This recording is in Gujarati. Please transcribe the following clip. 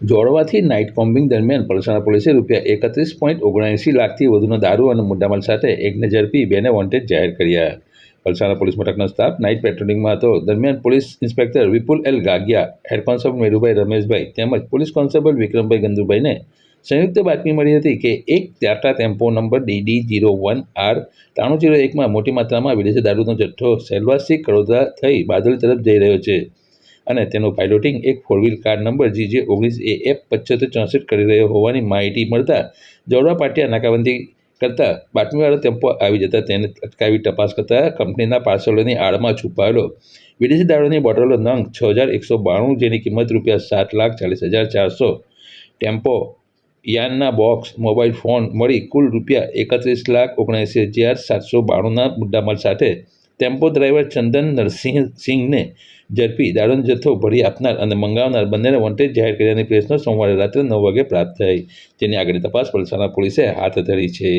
જોડવાથી નાઇટ કોમ્બિંગ દરમિયાન પલસાણા પોલીસે રૂપિયા એકત્રીસ પોઈન્ટ ઓગણએંસી લાખથી વધુનો દારૂ અને મુદ્દામાલ સાથે એકને ઝડપી, બેને વોન્ટેડ જાહેર કર્યા. પલસાણા પોલીસ મથકનો સ્ટાફ નાઇટ પેટ્રોલિંગમાં હતો. દરમિયાન police inspector Vipul L Gagiya, head constable Merubhai Rameshbhai તેમજ પોલીસ કોન્સ્ટેબલ વિક્રમભાઈ ગંદુભાઈને સંયુક્ત બાતમી મળી હતી કે એક Tata tempo number DD zero one R ત્રાણું જીરો એકમાં મોટી માત્રામાં વિદેશી દારૂનો જથ્થો સેલવાસી કડોદરા થઈ બાદલ તરફ જઈ રહ્યો છે. અને તેનું પાયલોટિંગ એક four wheel car number GJ ઓગણીસ એ એફ પચોતેર ચોસઠ કરી રહ્યો હોવાની માહિતી મળતા જવડા પાટિયા નાકાબંધી કરતા બાતમીવાળો ટેમ્પો આવી જતા તેને અટકાવી તપાસ કરતા કંપનીના પાર્સલોની આડમાં છુપાયેલો વિદેશી દારૂની બોટલો નંગ છ હજાર એકસો બાણું જેની કિંમત રૂપિયા સાત લાખ ચાલીસ હજાર ચારસો ટેમ્પો યાનના બોક્સ, મોબાઈલ ફોન મળી કુલ રૂપિયા એકત્રીસ લાખ ઓગણએંસી હજાર સાતસો બાણુંના મુદ્દામાલ સાથે ટેમ્પો ડ્રાઈવર ચંદન નરસિંહ સિંહને ઝડપી દારૂનો જથ્થો ભરી આપનાર અને મંગાવનાર બંનેને વોન્ટેડ જાહેર કર્યાની પ્રેસનો સોમવારે રાત્રે નવ વાગે પ્રાપ્ત થઈ. જેની આગળની તપાસ પલસાણા પોલીસે હાથ ધરી છે.